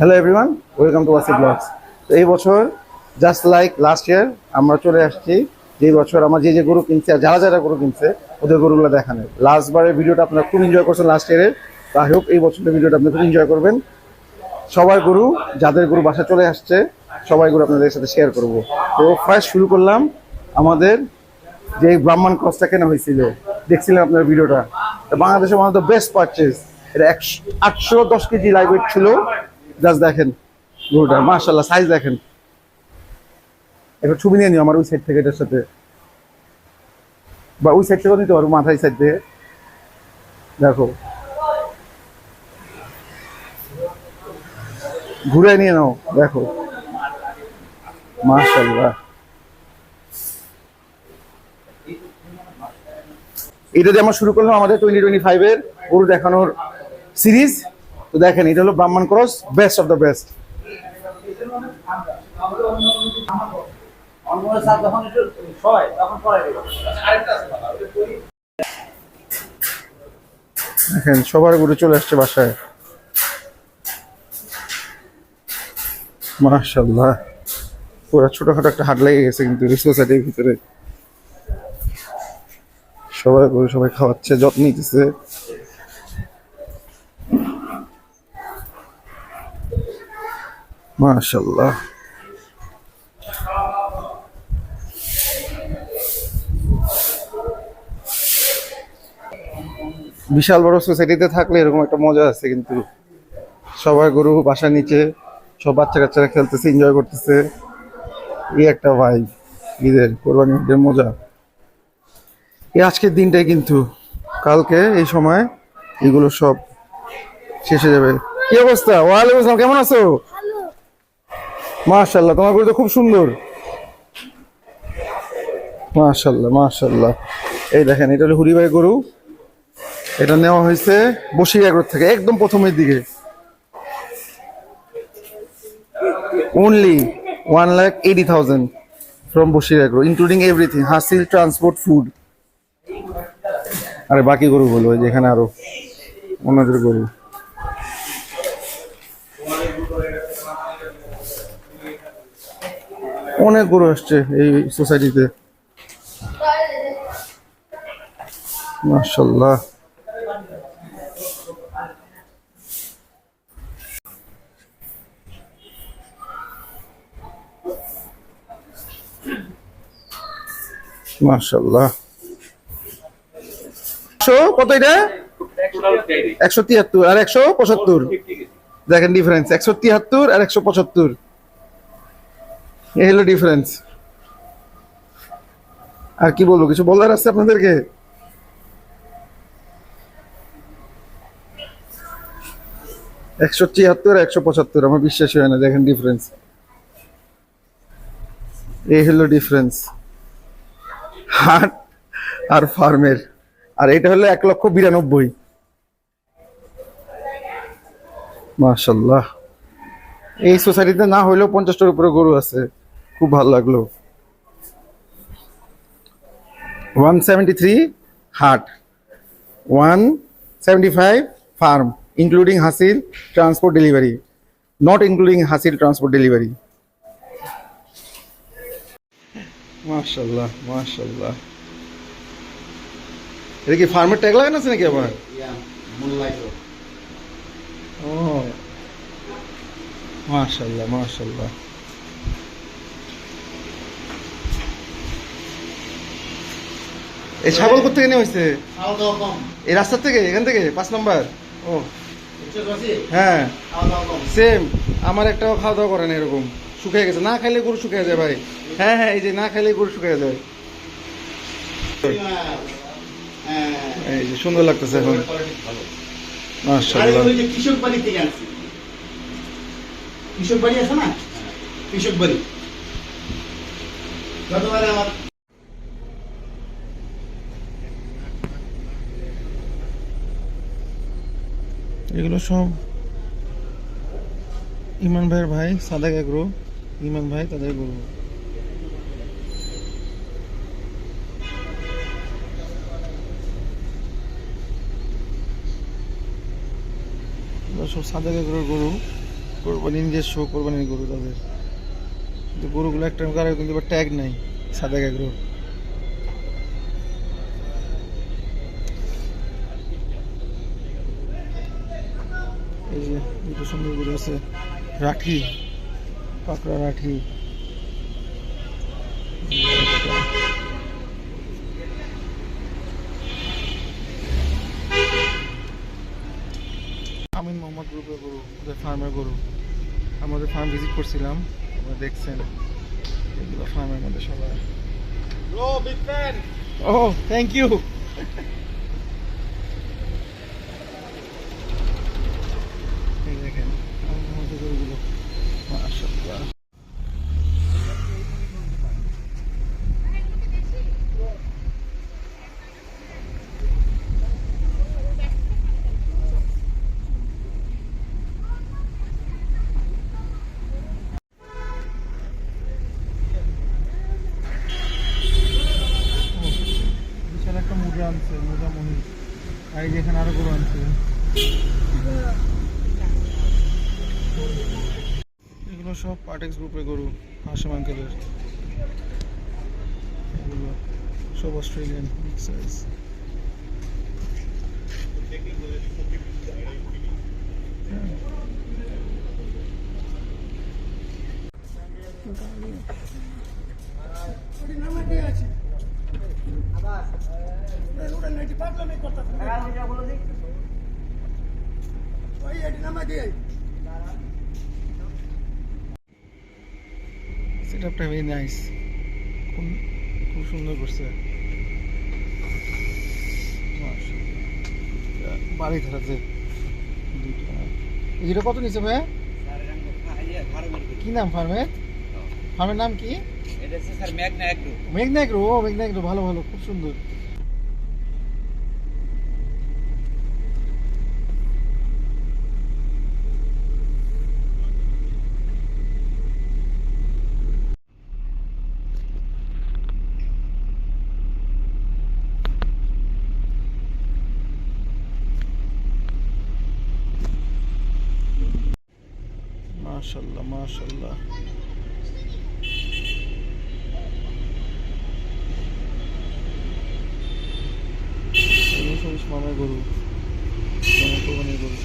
Hello everyone welcome to Wasi blogs তো এই বছর জাস্ট লাইক লাস্ট ইয়ার আমরা চলে আসছি। যে বছর আমার যে যে গরু কিনছে আর যারা যারা গরু কিনছে, ওদের গরুগুলো দেখানো লাস্ট বারের ভিডিওটা আপনারা খুব এনজয় করছেন লাস্ট ইয়ারে আই হোপ এই বছরের ভিডিওটা আপনি খুব এনজয় করবেন। সবার গরু, যাদের গরু বাসা চলে আসছে, সবাই গরু আপনাদের সাথে শেয়ার করব। তো ফার্স্ট শুরু করলাম আমাদের যে ব্রাহ্মণ ক্রসটা কেনা হয়েছিল। দেখছিলাম আপনার ভিডিওটা? বাংলাদেশের one of the best purchase এটা একশো আটশো দশ কেজি লাইভ ছিল। জাস্ট দেখেন গরুটা মার্শাল্লাহ সাইজ দেখেন। একটা ছবি নিয়ে নিও আমার ওই সাইড থেকে এটার সাথে। বা ওই সাইড থেকেও নিতে পারব মাথায় সাইড থেকে। দেখো। ঘুরে নিয়ে নাও, দেখো। মার্শাল্লাহ এটা দিয়ে আমরা শুরু করলাম আমাদের টোয়েন্টি টোয়েন্টি ফাইভের গরু দেখানোর সিরিজ তো দেখেন, এটা হলো Brahman cross best of the best দেখেন, সবার গরু চলে আসছে বাসায়। মাশাল্লাহ পুরো ছোটখাটো একটা হাট লেগে গেছে কিন্তু সোসাইটির ভিতরে। সবাই গরু সবাই খাওয়াচ্ছে, যত্ন নিতেছে। মাশাল্লাহ বিশাল বড় সোসাইটিতে থাকলে এরকম একটা মজা আছে কিন্তু। সবাই গরু বাসার নিচে, সব বাচ্চা কাচ্চারা খেলতেছে এনজয় করতেছে। এই একটা ভাই ঈদের কোরবানি ঈদের মজা। এই আজকের দিনটাই কিন্তু, কালকে এই সময় এগুলো সব শেষ হয়ে যাবে। কি অবস্থা? ওয়ালাইকুম আসসালাম, কেমন আছো? মাশাল্লাহ তোমার গরু তো খুব সুন্দর। মাশাল্লাহ মাশাল্লাহ এই দেখেন এটা হলো হুরি ভাই গরু। এটা নেওয়া হয়েছে বসিরহাট থেকে একদম প্রথমের দিকে। Only 1 lakh 80,000 from Bushir Agro, including everything, হাসিল ট্রান্সপোর্ট ফুড আরে বাকি গরু বলো ওই যে এখানে আরও অন্যদের গরু। অনেক গরু আসছে এই সোসাইটিতে মাশাল্লাহ মাশাল্লাহ একশো, কত এটা? একশো তিয়াত্তর আর একশো পঁচাত্তর। দেখেন ডিফারেন্স একশো তিয়াত্তর আর একশো পঁচাত্তর। এই হলো ডিফারেন্স আর কি বলব, কিছু বলার আছে আপনাদেরকে? একশো ছিয়াত্তর একশো পঁচাত্তর, আমার বিশ্বাস হয় না, দেখেন ডিফারেন্স এই হলো ডিফারেন্স হাট আর ফার্মের, আর এটা হলো এক লক্ষ বিরানব্বই। মাশাল্লাহ। এই সোসাইটিতে না হইলেও পঞ্চাশটার উপরে গরু আছে। খুব ভালো লাগল। ওয়ান সেভেন্টি থ্রি হাট। One seventy five farm including হাসিল ট্রান্সপোর্ট ডেলিভারি নট ইনক্লুডিং হাসিল ট্রান্সপোর্ট ডেলিভারি মাশাল্লাহ মাশাল্লাহ এটা কি ফার্মের ট্যাগ লাগানো আছে নাকি আবার? ও। মাশাল্লাহ মাশাল্লাহ এই ছাগল কোথেকে নেওয়া হয়েছে? এই রাস্তার থেকে এখান থেকে পাঁচ নম্বর। ও। হ্যাঁ। সেম। আমার একটাও খাওয়া দাওয়া করে না এরকম। শুকিয়ে গেছে। না খাইলে গরু শুকিয়ে যায় ভাই। হ্যাঁ হ্যাঁ এই যে না খাইলে গরু শুকিয়ে যায়। এই যে সুন্দর লাগতেছে এখন। মাশাআল্লাহ। কৃষক বাড়ি থেকে আনছি। কৃষক বাড়ি আছে না? কৃষক বাড়ি। গতবারে আমার এগুলো সব ইমান ভাইয়ের ভাই, সাদাক এগ্রো। ইমান ভাই, তাদের গরু। সব সাদাক এগ্রোর গরু। কোরবানি নিজস্ব কোরবানির গরু তাদের। কিন্তু গরুগুলো একটা কিন্তু ট্যাগ নাই সাদা এগ্রোর। এই যে দুটো সুন্দর গরু আছে রাঠি পাকড়া রাঠি। আমিন মোহাম্মদ গ্রুপের গরু ওদের ফার্মের গরু। আমাদের ফার্ম ভিজিট করছিলাম আপনারা দেখছেন। এগুলো ফার্মের মধ্যে সবাই. ও থ্যাংক ইউ এই দেখেন আমার মধ্যে গরুগুলো মাশাআল্লাহ বিশাল একটা মুদ্রা আনছে মুদ্রা মহি আর এই যে এখানে আরও গরু আনছে। এগুলো সব পার্টেক্স গ্রুপের গরু হাসেম আঙ্কেলের সব অস্ট্রেলিয়ান বিগ সাইজ সেটআপটা ভেরি নাইস খুব খুব সুন্দর করছে। বাড়ি ধরাছে দুইটা। এটা কত নিছে ভাই কি নাম ফার্মের ফার্মের নাম কি? এটা হচ্ছে স্যার ম্যাগনা এগ্রো ও মেঘনা এগ্রো ভালো ভালো খুব সুন্দর। মাশাল্লাহ মাশাল্লাহ। ইসমামের গরু। কোরবানির গরু।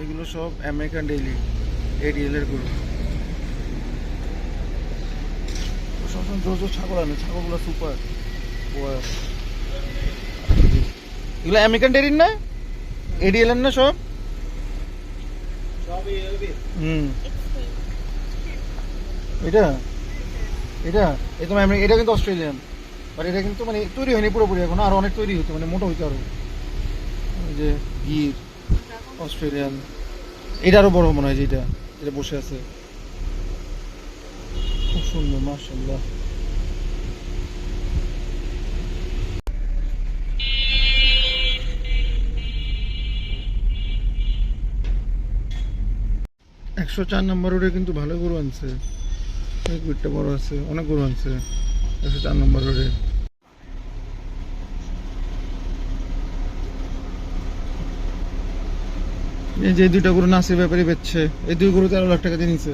এগুলো সব আমেরিকান ডেইলি এডিএল এর গরু। সবসময় জোর জোর ছাগল আনে। ছাগলগুলো সুপার এগুলো আমেরিকান ডেইরির না? এডিএল এর না সব? হুম। এটা? এটা এটা আমেরিকা এটা কিন্তু অস্ট্রেলিয়ান বাট এটা কিন্তু মানে তৈরি হয়নি পুরোপুরি এখন, আরও অনেক তৈরি হতো মানে মোটা হইতে আরও। যে গির অস্ট্রেলিয়ান এটা আরও বড় মনে হয় যেটা যেটা বসে আছে। খুব সুন্দর মার্শাল্লাহ একশো চার নম্বর রোডে কিন্তু ভালো গরু আনছে। বড় আছে, অনেক গরু আনছে। একশো চার নম্বর রোডে। এই যে দুইটা গরু নাসির ব্যাপারে বেচছে, এই দুই গরু তেরো লাখ টাকা দিয়ে নিছে,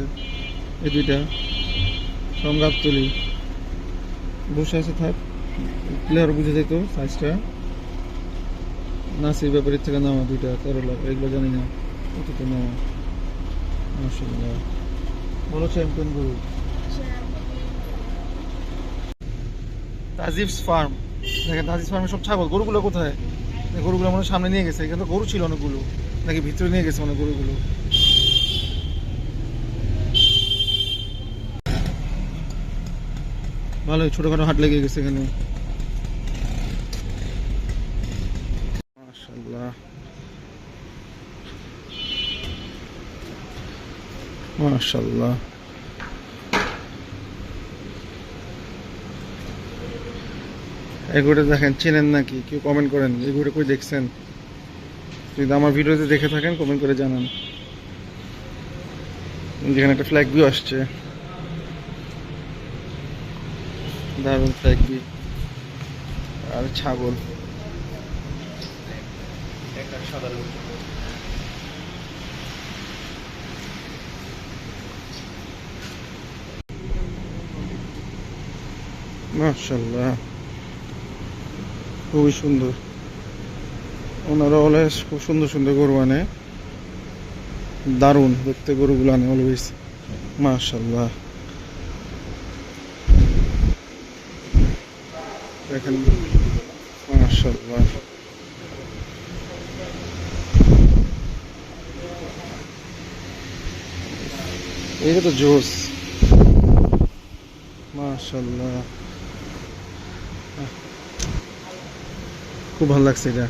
এই দুইটা। সংগাপ তুলি বসে আছে, থাক। প্লেয়ার বুঝে যেত সাইজটা। নাসির ব্যাপারের থেকে নেওয়া দুইটা, তেরো লাখ। এগুলো জানি না। কত তো নেওয়া মাশাআল্লাহ। বলো চ্যাম্পিয়ন গরু। তাজিফস ফার্ম। দেখেন তাজিফ ফার্মে সব ছাগল। গরুগুলো কোথায়? গরুগুলো মনে সামনে নিয়ে গেছে। এখানে তো গরু ছিল অনেকগুলো। নাকি ভিতরে নিয়ে গেছে মানে গরুগুলো? ভালোই ছোটখাটো হাট লেগে গেছে এখানে। মাশাআল্লাহ। মাশাআল্লাহ। এগুলো দেখেন, চেনেন নাকি? কেউ কমেন্ট করেন, এগুলো কই দেখছেন? যদি আমার ভিডিওতে দেখে থাকেন কমেন্ট করে জানান। যেখানে একটা ফ্ল্যাগ ভিউ আসছে। দারুণ ফ্ল্যাগ ভিউ আর ছাগল। মাশাল্লাহ খুবই সুন্দর। ওনারা অলওয়েজ খুব সুন্দর সুন্দর গরু আনে। দারুণ দেখতে গরুগুলো আনে অলওয়েজ মাশাল্লাহ দেখেন। এটা তো জোস। মাশাল্লাহ খুব ভালো লাগছে এটা।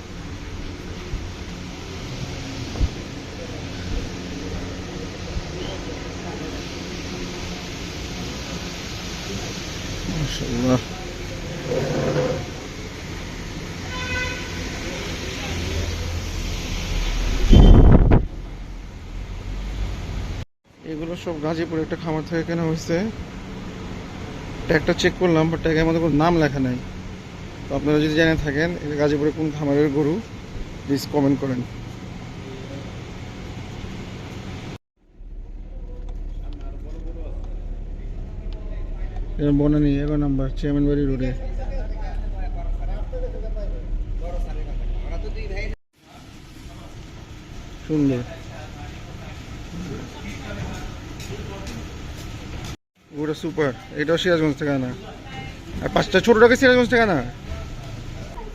এগুলো সব গাজীপুর একটা খামার থেকে কেনা হয়েছে। ট্যাগটা চেক করলাম বাট ট্যাগের মধ্যে কোনো নাম লেখা নাই। তো আপনারা যদি জেনে থাকেন গাজীপুরে কোন খামারের গরু? প্লিজ কমেন্ট করেন। বনানি এগারো নাম্বার, চেয়ারম্যান বাড়ি রোডে। সুন্দর। ওটা সুপার। এটাও সিরাজগঞ্জ থেকে আনা। আর পাঁচটা ছোটোটাকে সিরাজগঞ্জ থেকে আনা?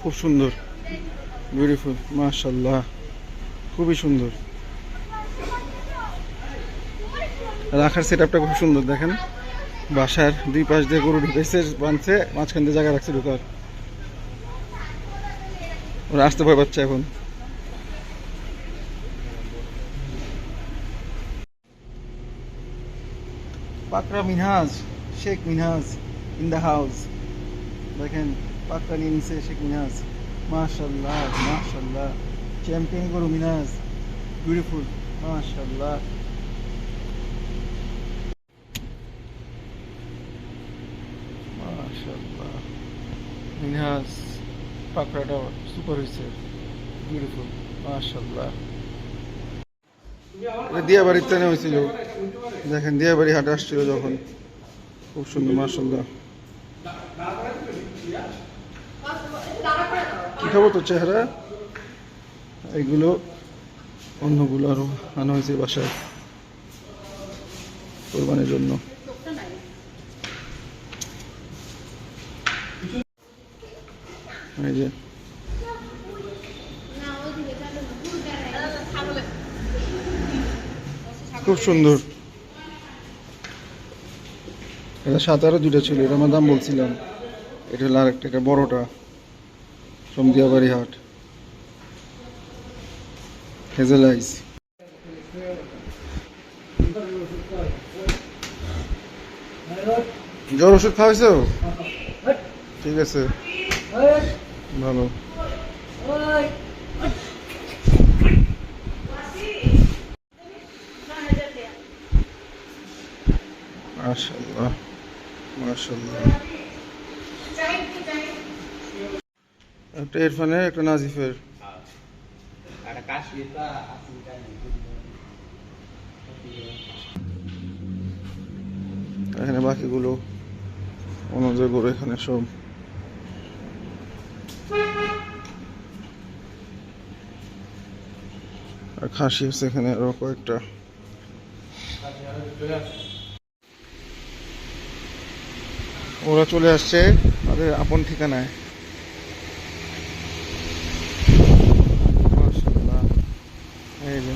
খুব সুন্দর। বিউটিফুল মাশাল্লাহ খুবই সুন্দর। রাখার সেট আপটা খুব সুন্দর, দেখেন। বাসার দুই পাশ দিয়ে গরু ঢুকেছে, বাঁধছে, মাঝখান দিয়ে জায়গা রাখছে ঢুকার। ওরা আসতে ভয় পাচ্ছে এখন। পাকরা Minhaj, Sheikh Minhaj, in the house. দেখেন। পাকরা নিয়ে নিছে শেখ মিনহাজ মাশাল্লাহ মাশাল্লাহ। চ্যাম্পিয়ন গরু মিনহাজ বিউটিফুল মাশাল্লাহ। মাশাল্লাহ। মিনহাজ পাকড়াটা সুপার হয়েছে বিউটিফুল মাশাল্লাহ। দিয়া বাড়িতে নেওয়া হয়েছিল দেখেন দিয়া বাড়ি হাটে আসছিল যখন। খুব সুন্দর, মাশাল্লাহ। কি খবর তোর চেহারা। এগুলো অন্যগুলো আরও আনা হয়েছে বাসায় কোরবানির জন্য। খুব সুন্দর। এটা আরও দুটো ছিল এটা আমার দাম বলছিলাম। এটা হলো আরেকটা, এটা বড়টা সমদিয়াবাড়ি হাট হেজেল আইস জ্বর ওষুধ খাওয়াইছো? ঠিক আছে। ভালো। মাশাল্লাহ মাশাল্লাহ একটা ইরফানের একটা নাজিফের এখানে বাকিগুলো অনুযায়ী গরু এখানে সব। আর খাসি আছে এখানে আরও কয়েকটা। ওরা চলে আসছে তাদের আপন ঠিকানায় মাশাল্লাহ